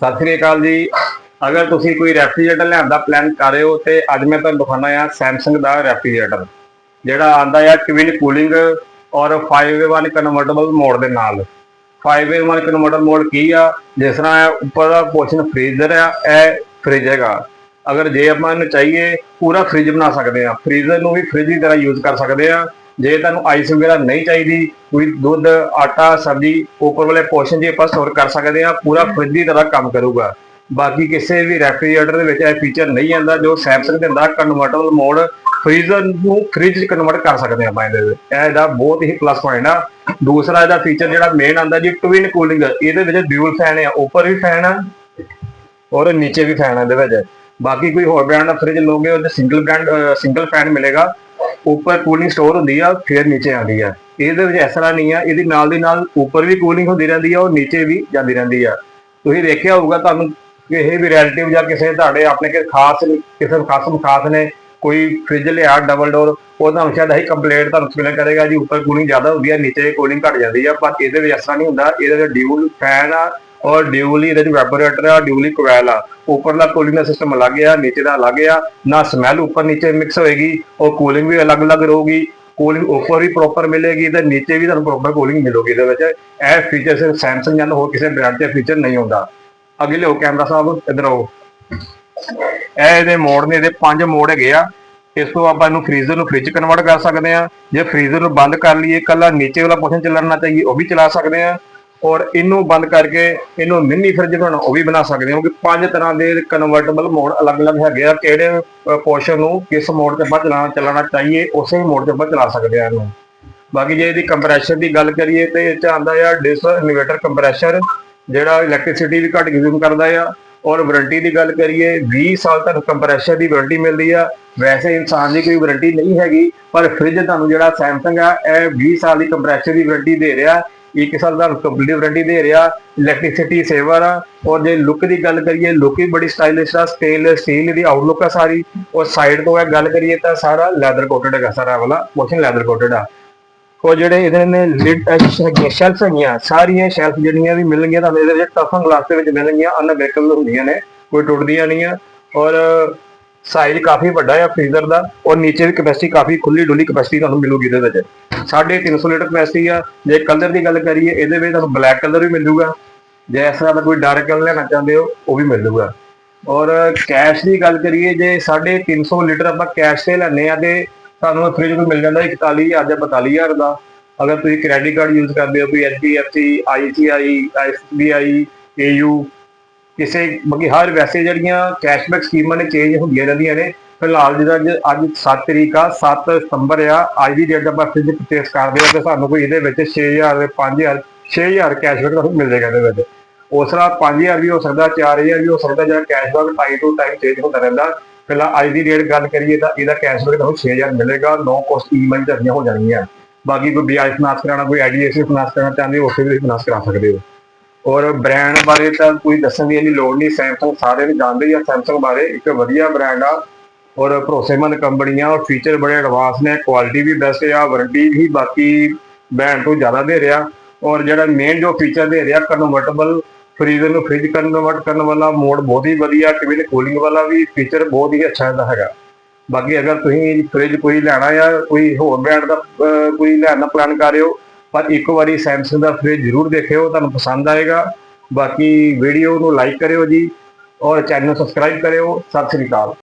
ਸਤਿ ਸ੍ਰੀ ਅਕਾਲ ਜੀ। ਅਗਰ ਤੁਸੀਂ ਕੋਈ ਰੈਫਰੀਜਰੇਟਰ ਲਿਆਉਣ ਦਾ ਪਲਾਨ ਕਰ ਰਹੇ ਹੋ ਤੇ ਅੱਜ ਮੈਂ ਤੁਹਾਨੂੰ ਦਿਖਾਉਣਾ ਆ Samsung ਦਾ ਰੈਫਰੀਜਰੇਟਰ, ਜਿਹੜਾ ਆਂਦਾ ਆ ਟਵਿਨ ਕੂਲਿੰਗ ਔਰ 5-in-1 ਕਨਵਰਟੇਬਲ ਮੋਡ ਦੇ ਨਾਲ। 5-in-1 ਕਨਵਰਟਰ ਮੋਡ ਕੀ ਆ? ਜਿਸ ਤਰ੍ਹਾਂ ਉੱਪਰ ਦਾ ਪੋਰਸ਼ਨ ਫ੍ਰੀਜ਼ਰ ਆ, ਇਹ ਫ੍ਰਿਜ ਹੈਗਾ। ਅਗਰ ਜੇ ਆਪਾਂ ਇਹਨੂੰ ਚਾਹੀਏ, ਪੂਰਾ ਫ੍ਰਿਜ ਬਣਾ ਸਕਦੇ ਆ। ਫ੍ਰੀਜ਼ਰ ਨੂੰ ਵੀ ਫ੍ਰਿਜ ਦੀ ਤਰ੍ਹਾਂ ਯੂਜ਼ ਕਰ ਸਕਦੇ ਆ। ਜੇ ਤੁਹਾਨੂੰ ਆਈਸ ਵਗੈਰਾ ਨਹੀਂ ਚਾਹੀਦੀ ਕੋਈ ਦੁੱਧ ਆਟਾ ਸਬਜ਼ੀ ਉੱਪਰ ਵਾਲੇ ਪੋਰਸ਼ਨ 'ਚ ਆਪਾਂ ਸਟੋਰ ਕਰ ਸਕਦੇ ਆ ਪੂਰਾ ਫ੍ਰਿਜ ਦੀ ਤਰ੍ਹਾਂ ਕੰਮ ਕਰੂਗਾ। ਬਾਕੀ ਕਿਸੇ ਵੀ ਰੈਫਰੀਜਰੇਟਰ ਦੇ ਵਿੱਚ ਇਹ ਫੀਚਰ ਨਹੀਂ ਆਂਦਾ ਜੋ Samsung ਦਿੰਦਾ ਕਨਵਰਟੇਬਲ ਮੋਡ ਫ੍ਰੀਜ਼ਰ ਨੂੰ ਫ੍ਰਿਜ 'ਚ ਕਨਵਰਟ ਕਰ ਸਕਦੇ ਆਪਾਂ ਇਹਦੇ ਵਿੱਚ। ਇਹ ਇਹਦਾ ਬਹੁਤ ਹੀ ਪਲੱਸ ਪੁਆਇੰਟ ਆ। ਦੂਸਰਾ ਇਹਦਾ ਫੀਚਰ ਜਿਹੜਾ ਮੇਨ ਆਂਦਾ ਜੀ ਟਵਿਨ ਕੂਲਿੰਗ ਇਹਦੇ ਵਿੱਚ ਡਿਊਲ ਫੈਨ ਆ ਉੱਪਰ ਵੀ ਫੈਨ ਆ ਔਰ ਨੀਚੇ ਵੀ ਫੈਨ ਆ ਇਹਦੇ ਵਿੱਚ। ਬਾਕੀ ਕੋਈ ਹੋਰ ਬ੍ਰਾਂਡ ਦਾ ਫ੍ਰਿਜ ਲੋਗੇ ਉਹਦੇ ਸਿੰਗਲ ਬ੍ਰਾਂਡ ਸਿੰਗਲ ਫੈਨ ਮਿਲੇਗਾ। ਉੱਪਰ ਕੂਲਿੰਗ ਸਟੋਰ ਹੁੰਦੀ ਆ, ਫਿਰ ਨੀਚੇ ਆਉਂਦੀ ਆ। ਇਹਦੇ ਵਿੱਚ ਇਸ ਤਰ੍ਹਾਂ ਨਹੀਂ ਆ, ਇਹਦੀ ਨਾਲ ਦੀ ਨਾਲ ਉੱਪਰ ਵੀ ਕੂਲਿੰਗ ਹੁੰਦੀ ਰਹਿੰਦੀ ਆ ਔਰ ਨੀਚੇ ਵੀ ਜਾਂਦੀ ਰਹਿੰਦੀ ਆ। ਤੁਸੀਂ ਦੇਖਿਆ ਹੋਊਗਾ ਤੁਹਾਨੂੰ ਕਿਸੇ ਵੀ ਰਿਲੇਟਿਵ ਜਾਂ ਕਿਸੇ ਤੁਹਾਡੇ ਆਪਣੇ ਕਿਸੇ ਖਾਸ ਕਿਸੇ ਖਾਸ ਖਾਸ ਨੇ, ਕੋਈ ਫ੍ਰਿਜ ਲਿਆ ਡਬਲ ਡੋਰ ਉਹ ਤੁਹਾਨੂੰ ਸ਼ਾਇਦ ਹੀ ਕੰਪਲੇਂਟ ਤੁਹਾਨੂੰ ਫਿਲ ਕਰੇਗਾ ਜੀ, ਉੱਪਰ ਕੂਲਿੰਗ ਜ਼ਿਆਦਾ ਹੁੰਦੀ ਆ, ਨੀਚੇ ਕੂਲਿੰਗ ਘਟ ਜਾਂਦੀ ਆ, ਪਰ ਇਹਦੇ ਵਿੱਚ ਐਸਾ ਨਹੀਂ ਹੁੰਦਾ, ਇਹਦੇ ਵਿੱਚ ਡਿਊਲ ਫੈਨ ਆ ਔਰ ਡਿਊਲੀ ਇਹਦੇ 'ਚ ਵੈਪੋਰੇਟਰ ਆ, ਡਿਊਲੀ ਕੋਇਲ ਆ। ਉੱਪਰਲਾ ਕੂਲਿੰਗ ਦਾ ਸਿਸਟਮ ਅਲੱਗ ਆ ਨੀਚੇ ਦਾ ਅਲੱਗ ਆ। ਨਾ ਸਮੈਲ ਉੱਪਰ ਨੀਚੇ ਮਿਕਸ ਹੋਏਗੀ ਔਰ ਕੂਲਿੰਗ ਵੀ ਅਲੱਗ-ਅਲੱਗ ਰਹੂਗੀ। ਕੂਲਿੰਗ ਉੱਪਰ ਵੀ ਪ੍ਰੋਪਰ ਮਿਲੇਗੀ ਤੇ ਨੀਚੇ ਵੀ ਤੁਹਾਨੂੰ ਪ੍ਰੋਪਰ ਕੂਲਿੰਗ ਮਿਲੂਗੀ ਇਹਦੇ ਵਿੱਚ। ਇਹ ਫੀਚਰ ਸਿਰਫ ਸੈਮਸੰਗ ਜਾਂ ਹੋਰ ਕਿਸੇ ਬ੍ਰਾਂਡ 'ਚ ਫੀਚਰ ਨਹੀਂ ਹੁੰਦਾ। ਅੱਗੇ ਲਿਓ ਕੈਮਰਾ ਸਾਹਿਬ, ਇਧਰ ਆਓ। ਇਹ ਇਹਦੇ ਮੋਡ ਨੇ, ਇਹਦੇ ਪੰਜ ਮੋਡ ਹੈਗੇ ਆ। ਇਸ ਤੋਂ ਆਪਾਂ ਇਹਨੂੰ ਫ੍ਰੀਜ਼ਰ ਨੂੰ ਫ੍ਰਿਜ ਕਨਵਰਟ ਕਰ ਸਕਦੇ ਆ। ਜੇ ਫ੍ਰੀਜ਼ਰ ਨੂੰ ਬੰਦ ਕਰ ਲਈਏ ਕੱਲਾ ਨੀਚੇ ਵਾਲਾ ਪੋਰਸ਼ਨ ਚੱਲਣਾ ਚਾਹੀਏ, ਉਹ ਵੀ ਚਲਾ ਸਕਦੇ ਆ। ਔਰ ਇਹਨੂੰ ਬੰਦ ਕਰਕੇ ਇਹਨੂੰ ਮਿੰਨੀ ਫ੍ਰਿਜ ਬਣਾਉਣਾ, ਉਹ ਵੀ ਬਣਾ ਸਕਦੇ ਹੋ ਕਿ ਪੰਜ ਤਰ੍ਹਾਂ ਦੇ ਕਨਵਰਟੇਬਲ ਮੋਡ ਅਲੱਗ-ਅਲੱਗ ਹੈਗੇ ਆ, ਕਿਹੜੇ ਪੋਰਸ਼ਨ ਨੂੰ ਕਿਸ ਮੋਡ ਤੇ ਆਪਾਂ ਚਲਾਉਣਾ ਚੱਲਣਾ ਚਾਹੀਏ, ਉਸੇ ਮੋਡ ਤੇ ਆਪਾਂ ਚਲਾ ਸਕਦੇ ਆ ਇਹਨੂੰ। ਬਾਕੀ ਜੇ ਇਹਦੀ ਕੰਪਰੈਸ਼ਰ ਦੀ ਗੱਲ ਕਰੀਏ ਤੇ ਇਹ ਚ ਆਂਦਾ ਆ ਡਿਸ ਇਨਵੇਟਰ ਕੰਪਰੈਸ਼ਰ ਜਿਹੜਾ ਇਲੈਕਟ੍ਰਿਸਿਟੀ ਵੀ ਘੱਟ ਕੰਜ਼ੂਮ ਕਰਦਾ ਆ। ਔਰ ਵਾਰੰਟੀ ਦੀ ਗੱਲ ਕਰੀਏ 20 ਸਾਲ ਤੱਕ ਕੰਪਰੈਸ਼ਰ ਦੀ ਵਾਰੰਟੀ ਮਿਲਦੀ ਆ। ਵੈਸੇ ਇਨਸਾਨ ਦੀ ਕੋਈ ਵਾਰੰਟੀ ਨਹੀਂ ਹੈਗੀ, ਪਰ ਫ੍ਰਿਜ ਤੁਹਾਨੂੰ ਜਿਹੜਾ ਸੈਮਸੰਗ ਆ, ਇਹ 20 ਸਾਲ ਦੀ ਕੰਪਰੈਸ਼ਰ ਦੀ ਵਾਰੰਟੀ ਦੇ ਰਿਹਾ। ਇੱਕ ਸਾਲ ਦਾ ਕੰਪਲੀਟ ਵਾਰੰਟੀ ਦੇ ਰਿਹਾ ਇਲੈਕਟ੍ਰਿਸਿਟੀ ਸੇਵਰ ਆ। ਔਰ ਜੇ ਲੁੱਕ ਦੀ ਗੱਲ ਕਰੀਏ ਲੁੱਕ ਵੀ ਬੜੀ ਸਟਾਈਲਿਸ਼ ਆ ਸਟੇਨਲੈਸ ਸਟੀਲ ਦੀ ਆਊਟਲੁੱਕ ਆ ਸਾਰੀ। ਔਰ ਸਾਈਡ ਤੋਂ ਇਹ ਗੱਲ ਕਰੀਏ ਤਾਂ ਸਾਰਾ ਲੈਦਰ ਕੋਟਡ ਹੈਗਾ, ਸਾਰਾ ਵਾਲਾ ਪੋਰਸ਼ਨ ਲੈਦਰ ਕੋਟਡ ਆ। ਉਹ ਜਿਹੜੇ ਇਹਦੇ ਨੇ ਲਿਡ ਹੈਗੀਆਂ ਸ਼ੈਲਫ ਹੈਗੀਆਂ, ਸਾਰੀਆਂ ਸ਼ੈਲਫ ਜਿਹੜੀਆਂ ਵੀ ਮਿਲਣਗੀਆਂ, ਤੁਹਾਨੂੰ ਇਹਦੇ ਵਿੱਚ ਟਫਨ ਗਲਾਸ ਦੇ ਵਿੱਚ ਮਿਲਣਗੀਆਂ ਅਨਬ੍ਰੇਕੇਬਲ ਹੁੰਦੀਆਂ ਨੇ, ਕੋਈ ਟੁੱਟਦੀਆਂ ਨਹੀਂ ਆ। ਔਰ ਸਾਈਜ਼ ਕਾਫੀ ਵੱਡਾ ਹੈ ਫ੍ਰੀਜ਼ਰ ਦਾ। ਔਰ ਨੀਚੇ ਵੀ ਕਪੈਸਿਟੀ ਕਾਫੀ ਖੁੱਲੀ ਡੁੱਲੀ ਕਪੈਸਿਟੀ ਤੁਹਾਨੂੰ ਮਿਲੂਗੀ ਇਹਦੇ ਵਿੱਚ। 350 ਲੀਟਰ ਕਪੈਸਿਟੀ ਆ। ਜੇ ਕਲਰ ਦੀ ਗੱਲ ਕਰੀਏ, ਇਹਦੇ ਵਿੱਚ ਤੁਹਾਨੂੰ ਬਲੈਕ ਕਲਰ ਵੀ ਮਿਲੂਗਾ। ਜੇ ਇਸ ਤਰ੍ਹਾਂ ਦਾ ਕੋਈ ਡਾਰਕ ਕਲਰ ਲੈਣਾ ਚਾਹੁੰਦੇ ਹੋ, ਉਹ ਵੀ ਮਿਲੂਗਾ। ਔਰ ਕੈਸ਼ ਦੀ ਗੱਲ ਕਰੀਏ, ਜੇ 350 ਲੀਟਰ ਆਪਾਂ ਕੈਸ਼ ਤੇ ਲੈਣੇ ਆ ਤੇ ਤੁਹਾਨੂੰ ਫ੍ਰਿਜ ਵੀ ਮਿਲ ਜਾਂਦਾ 41000 ਜਾਂ 42000 ਦਾ। ਅਗਰ ਤੁਸੀਂ ਕ੍ਰੈਡਿਟ ਕਾਰਡ ਯੂਜ਼ ਕਰਦੇ ਹੋ ਕੋਈ HDFC ICICI SBI AU ਕਿਸੇ, ਬਾਕੀ ਹਰ ਵੈਸੇ ਜਿਹੜੀਆਂ ਕੈਸ਼ਬੈਕ ਸਕੀਮਾਂ ਨੇ ਚੇਂਜ ਹੁੰਦੀਆਂ ਰਹਿੰਦੀਆਂ ਨੇ ਫਿਲਹਾਲ ਜਿਹਦਾ ਅੱਜ ਅੱਜ 7 ਤਰੀਕ ਆ 7 ਸਤੰਬਰ ਆ, ਅੱਜ ਦੀ ਡੇਟ ਆਪਾਂ ਫ੍ਰਿਜ ਪਰਚੇਸ ਕਰਦੇ ਆ ਤੇ ਸਾਨੂੰ ਕੋਈ ਇਹਦੇ ਵਿੱਚ 6000 ਦੇ 5000 6000 ਕੈਸ਼ਬੈਕ ਤੁਹਾਨੂੰ ਮਿਲ ਜਾਏਗਾ ਇਹਦੇ ਵਿੱਚ। ਉਸ ਤਰ੍ਹਾਂ 5000 ਵੀ ਹੋ ਸਕਦਾ 4000 ਵੀ ਹੋ ਸਕਦਾ ਜਿਹੜਾ cashback time to time change ਹੁੰਦਾ ਰਹਿੰਦਾ। ਫਿਲਹਾਲ ਅੱਜ ਦੀ ਡੇਟ ਗੱਲ ਕਰੀਏ ਤਾਂ ਇਹਦਾ ਕੈਸ਼ਬੈਕ ਤੁਹਾਨੂੰ 6000 ਮਿਲੇਗਾ ਨੋ ਕੋਸਟ ਈਐਮਆਈ ਦਰਜੀਆਂ ਹੋ ਜਾਣਗੀਆਂ। ਬਾਕੀ ਕੋਈ ਬਿਆਜ ਫਾਈਨਾਂਸ ਕਰਾਉਣਾ, ਕੋਈ ਆਈਡੀਐਫਸੀ ਫਾਈਨਾਂਸ ਕਰਾਉਣਾ ਚਾਹੁੰਦੇ ਹੋ, ਉੱਥੇ ਵੀ ਫਾਈਨਾਂਸ ਕਰਾ ਸਕਦੇ ਹੋ। ਔਰ ਬ੍ਰਾਂਡ ਬਾਰੇ ਤਾਂ ਕੋਈ ਦੱਸਣ ਦੀ ਇੰਨੀ ਲੋੜ ਨਹੀਂ ਸੈਮਸੰਗ ਸਾਰੇ ਜਾਣਦੇ ਹੀ ਆ ਸੈਮਸੰਗ ਬਾਰੇ ਇੱਕ ਵਧੀਆ ਬ੍ਰਾਂਡ ਆ। ਔਰ ਭਰੋਸੇਮੰਦ ਕੰਪਨੀ ਆ ਔਰ ਫੀਚਰ ਬੜੇ ਐਡਵਾਂਸ ਨੇ ਕੁਆਲਿਟੀ ਵੀ ਬੈਸਟ ਆ ਵਾਰੰਟੀ ਵੀ ਬਾਕੀ ਬ੍ਰਾਂਡ ਤੋਂ ਜ਼ਿਆਦਾ ਦੇ ਰਿਹਾ। ਔਰ ਜਿਹੜਾ ਮੇਨ ਜੋ ਫੀਚਰ ਦੇ ਰਿਹਾ ਕਨਵਰਟੇਬਲ ਫ੍ਰੀਜ਼ਰ ਨੂੰ ਫ੍ਰਿਜ ਕਨਵਰਟ ਕਰਨ ਵਾਲਾ ਮੋਡ ਬਹੁਤ ਹੀ ਵਧੀਆ ਟਵਿਨ ਕੂਲਿੰਗ ਵਾਲਾ ਵੀ ਫੀਚਰ ਬਹੁਤ ਹੀ ਅੱਛਾ ਇਹਦਾ ਹੈਗਾ। ਬਾਕੀ ਅਗਰ ਤੁਸੀਂ ਫ੍ਰਿਜ ਕੋਈ ਲੈਣਾ ਜਾਂ ਕੋਈ ਹੋਰ ਬ੍ਰਾਂਡ ਦਾ ਕੋਈ ਲੈਣ ਦਾ ਪਲਾਨ ਕਰ ਰਹੇ ਹੋ ਪਰ ਇੱਕ ਵਾਰੀ ਸੈਮਸੰਗ ਦਾ ਫ੍ਰਿਜ ਜ਼ਰੂਰ ਦੇਖਿਓ, ਤੁਹਾਨੂੰ ਪਸੰਦ ਆਏਗਾ। ਬਾਕੀ ਵੀਡੀਓ ਨੂੰ ਲਾਈਕ ਕਰਿਓ ਜੀ, ਔਰ ਚੈਨਲ ਨੂੰ ਸਬਸਕ੍ਰਾਈਬ ਕਰਿਓ। ਸਤਿ ਸ੍ਰੀ ਅਕਾਲ।